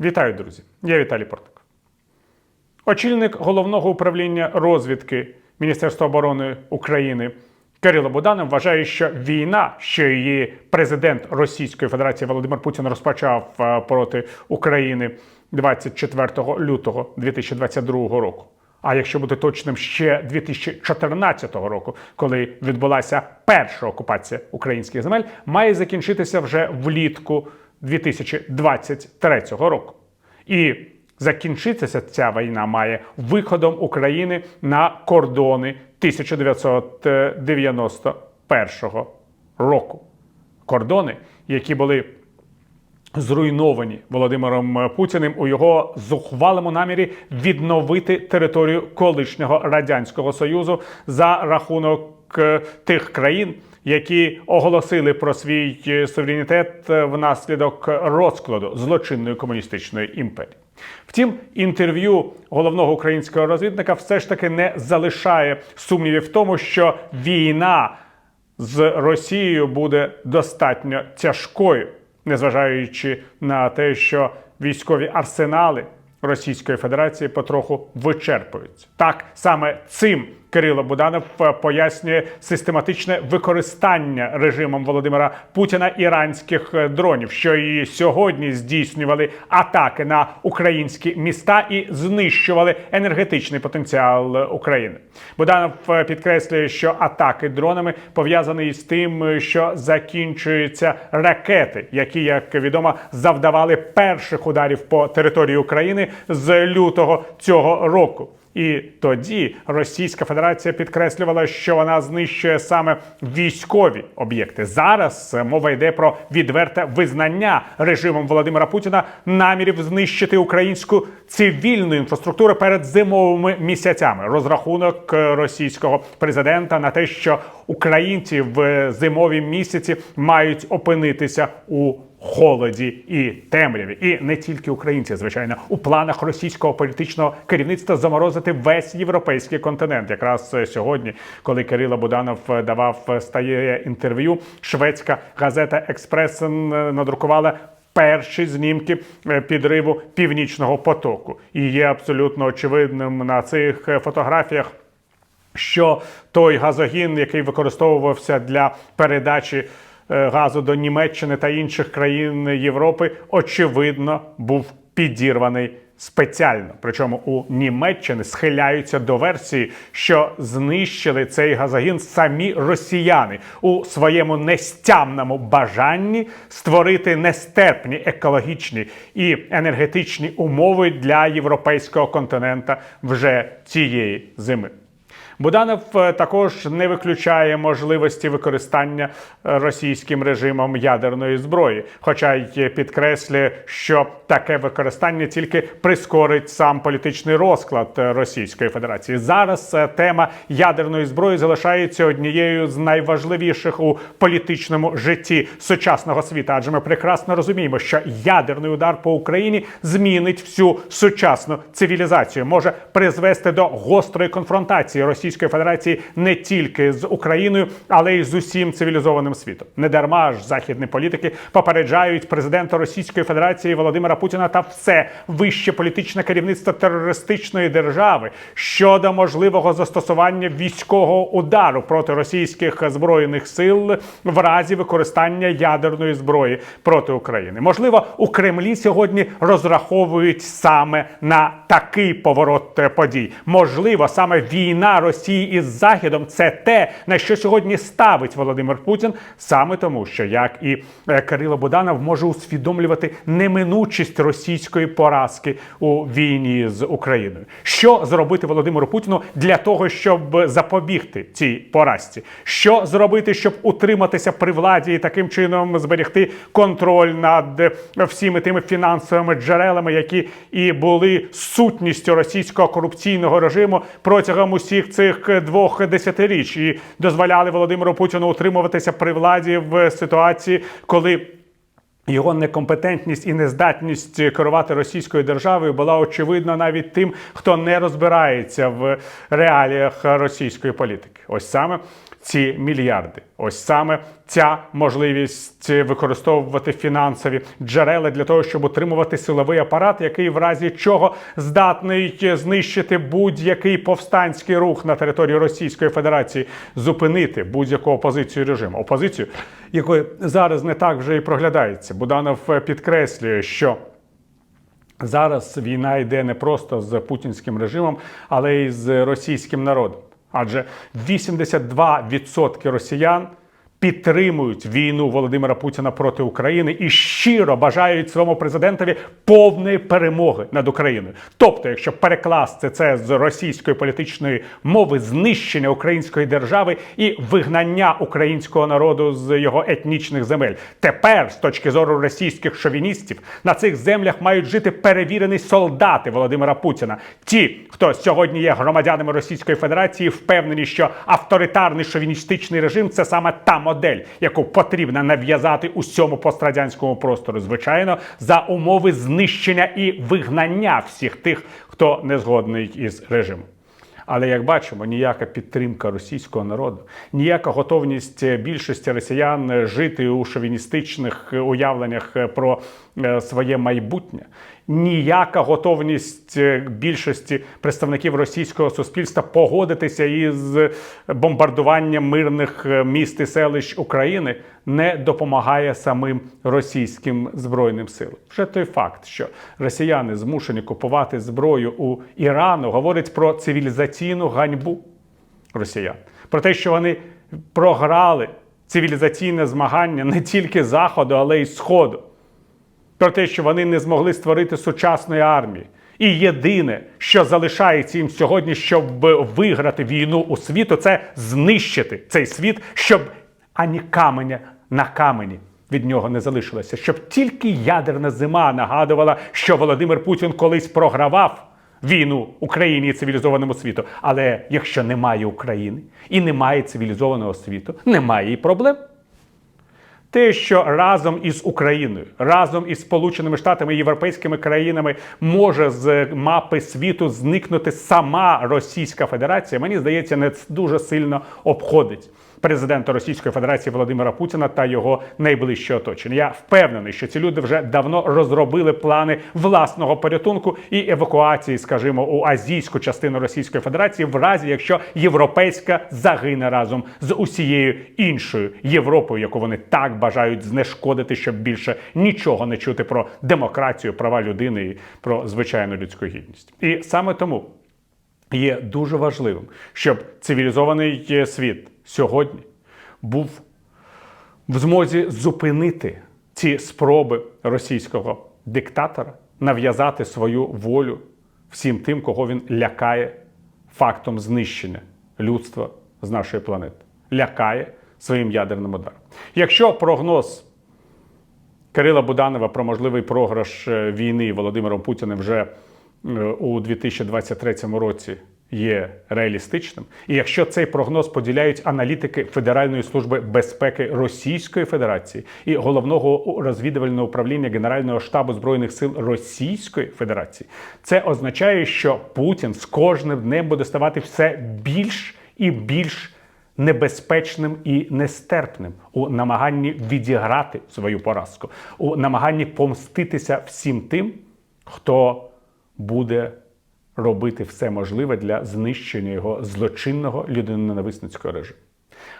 Вітаю, друзі! Я Віталій Портик. Очільник головного управління розвідки Міністерства оборони України Кирило Буданов вважає, що війна, що її президент Російської Федерації Володимир Путін розпочав е, проти України 24 лютого 2022 року. А якщо бути точним, ще 2014 року, коли відбулася перша окупація українських земель, має закінчитися вже влітку 2023 року. І закінчитися ця війна має виходом України на кордони 1991 року. Кордони, які були зруйновані Володимиром Путіним у його зухвалому намірі відновити територію колишнього радянського союзу за рахунок тих країн, які оголосили про свій е, суверенітет е, внаслідок розкладу злочинної комуністичної імперії. Втім, інтерв'ю головного українського розвідника все ж таки не залишає сумнівів в тому, що війна з Росією буде достатньо тяжкою, незважаючи на те, що військові арсенали Російської Федерації потроху вичерпуються. Так саме цим Кирило Буданов е, пояснює систематичне використання режимом Володимира Путіна іранських е, дронів, що і сьогодні здійснювали атаки на українські міста і знищували енергетичний потенціал України. Буданов е, підкреслює, що атаки дронами пов'язані із тим, що закінчуються ракети, які, як відомо, завдавали перших ударів по території України з лютого цього року. І тоді Російська Федерація підкреслювала, що вона знищує саме військові об'єкти. Зараз мова йде про відверте визнання режимом Володимира Путіна намірів знищити українську цивільну інфраструктуру перед зимовими місяцями. Розрахунок російського президента на те, що українці в зимові місяці мають опинитися у холоді і темряві, і не тільки українці, звичайно, у планах російського політичного керівництва заморозити весь європейський континент. Якраз е, сьогодні, коли Кирило Буданов е, давав е, стає інтерв'ю, шведська газета Експресен надрукувала. Перші знімки підриву північного потоку, і є абсолютно очевидним на цих фотографіях, що той газогін, який використовувався для передачі газу до Німеччини та інших країн Європи, очевидно, був підірваний спеціально. Причому у Німеччини схиляються до версії, що знищили цей газогін самі росіяни у своєму нестямному бажанні створити нестерпні екологічні і енергетичні умови для європейського континента вже цієї зими. Буданов е, також не виключає можливості використання е, російським режимом ядерної зброї, хоча й підкреслює, що таке використання тільки прискорить сам політичний розклад е, Російської Федерації. Зараз тема ядерної зброї залишається однією з найважливіших у політичному житті сучасного світу, адже ми прекрасно розуміємо, що ядерний удар по Україні змінить всю сучасну цивілізацію, може призвести до гострої конфронтації Росії. Російської Федерації не тільки з Україною, але й з усім цивілізованим світом. Недарма ж західні політики попереджають президента Російської Федерації Володимира Путіна та все вище політичне керівництво терористичної держави щодо можливого застосування військового удару проти російських збройних сил в разі використання ядерної зброї проти України. Можливо, у Кремлі сьогодні розраховують саме на такий поворот подій. Можливо, саме війна Росії Росії із Західом це те, на що сьогодні ставить Володимир Путін, саме тому, що як і е, Кирило Буданов може усвідомлювати неминучість російської поразки у війні з Україною. Що зробити Володимиру Путіну для того, щоб запобігти цій поразці? Що зробити, щоб утриматися при владі і таким чином зберегти контроль над всіми тими фінансовими джерелами, які і були сутністю російського корупційного режиму протягом усіх цих цих двох десятиріч і дозволяли Володимиру Путіну утримуватися при владі в ситуації, коли Його некомпетентність і нездатність керувати російською державою була очевидна навіть тим, хто не розбирається в реаліях російської політики. Ось саме ці мільярди, ось саме ця можливість використовувати фінансові джерела для того, щоб утримувати силовий апарат, який в разі чого здатний знищити будь-який повстанський рух на території Російської Федерації, зупинити будь-яку опозицію режиму. Опозицію, якої зараз не так вже і проглядається. Буданов підкреслює, що зараз війна йде не просто з путінським режимом, але й з російським народом. Адже 82% росіян підтримують війну Володимира Путіна проти України і щиро бажають своєму президентові повної перемоги над Україною. Тобто, якщо перекласти це з російської політичної мови, знищення української держави і вигнання українського народу з його етнічних земель, тепер, з точки зору російських шовіністів, на цих землях мають жити перевірені солдати Володимира Путіна. Ті, хто сьогодні є громадянами Російської Федерації, впевнені, що авторитарний шовіністичний режим це саме та модель, яку потрібно нав'язати усьому пострадянському простору, звичайно, за умови знищення і вигнання всіх тих, хто не згодний із режимом. Але як бачимо, ніяка підтримка російського народу, ніяка готовність більшості росіян жити у шовіністичних уявленнях про е, своє майбутнє, ніяка готовність е, більшості представників російського суспільства погодитися із бомбардуванням мирних е, міст і селищ України не допомагає самим російським збройним силам. Вже той факт, що росіяни змушені купувати зброю у Ірану, говорить про цивілізаційну ганьбу росіян, про те, що вони програли цивілізаційне змагання не тільки заходу, але й сходу. Про те, що вони не змогли створити сучасної армії. І єдине, що залишається їм сьогодні, щоб виграти війну у світу, це знищити цей світ, щоб ані каменя на камені від нього не залишилося, щоб тільки ядерна зима нагадувала, що Володимир Путін колись програвав війну Україні і цивілізованому світу. Але якщо немає України і немає цивілізованого світу, немає і проблем. Те, що разом із Україною, разом із Сполученими Штатами і європейськими країнами може з мапи світу зникнути сама Російська Федерація, мені здається, не дуже сильно обходить президента Російської Федерації Володимира Путіна та його найближче оточення. Я впевнений, що ці люди вже давно розробили плани власного порятунку і евакуації, скажімо, у азійську частину Російської Федерації, в разі якщо європейська загине разом з усією іншою Європою, яку вони так бажають знешкодити, щоб більше нічого не чути про демократію, права людини і про звичайну людську гідність. І саме тому є дуже важливим, щоб цивілізований світ сьогодні був в змозі зупинити ці спроби російського диктатора нав'язати свою волю всім тим, кого він лякає фактом знищення людства з нашої планети, лякає своїм ядерним ударом. Якщо прогноз Кирила Буданова про можливий програш е, війни Володимиром Путіним вже е, у 2023 році є реалістичним, і якщо цей прогноз поділяють аналітики Федеральної служби безпеки Російської Федерації і головного розвідувального управління Генерального штабу збройних сил Російської Федерації, це означає, що Путін з кожним днем буде ставати все більш і більш небезпечним і нестерпним у намаганні відіграти свою поразку, у намаганні помститися всім тим, хто буде робити все можливе для знищення його злочинного людиноненависницького режиму.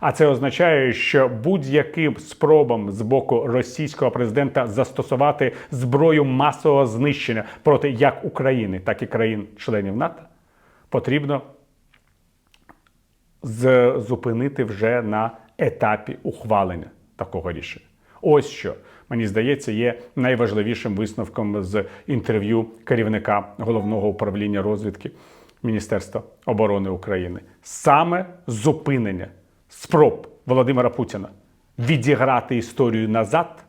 А це означає, що будь-яким спробам з боку російського президента застосувати зброю масового знищення проти як України, так і країн-членів НАТО потрібно зупинити вже на етапі ухвалення такого рішення. Ось що мені здається є найважливішим висновком з інтерв'ю керівника головного управління розвідки Міністерства оборони України. Саме зупинення спроб Володимира Путіна відіграти історію назад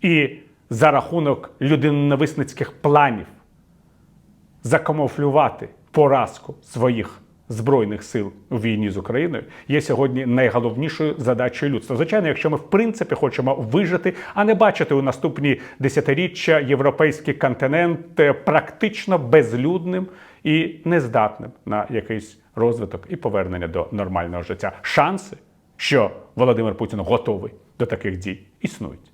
і за рахунок людиноненависницьких планів закамуфлювати поразку своїх збройних сил у війні з Україною є сьогодні найголовнішою задачею людства. Звичайно, якщо ми в принципі хочемо вижити, а не бачити у наступні десятиріччя європейський континент е, практично безлюдним і нездатним на якийсь розвиток і повернення до нормального життя. Шанси, що Володимир Путін готовий до таких дій, існують.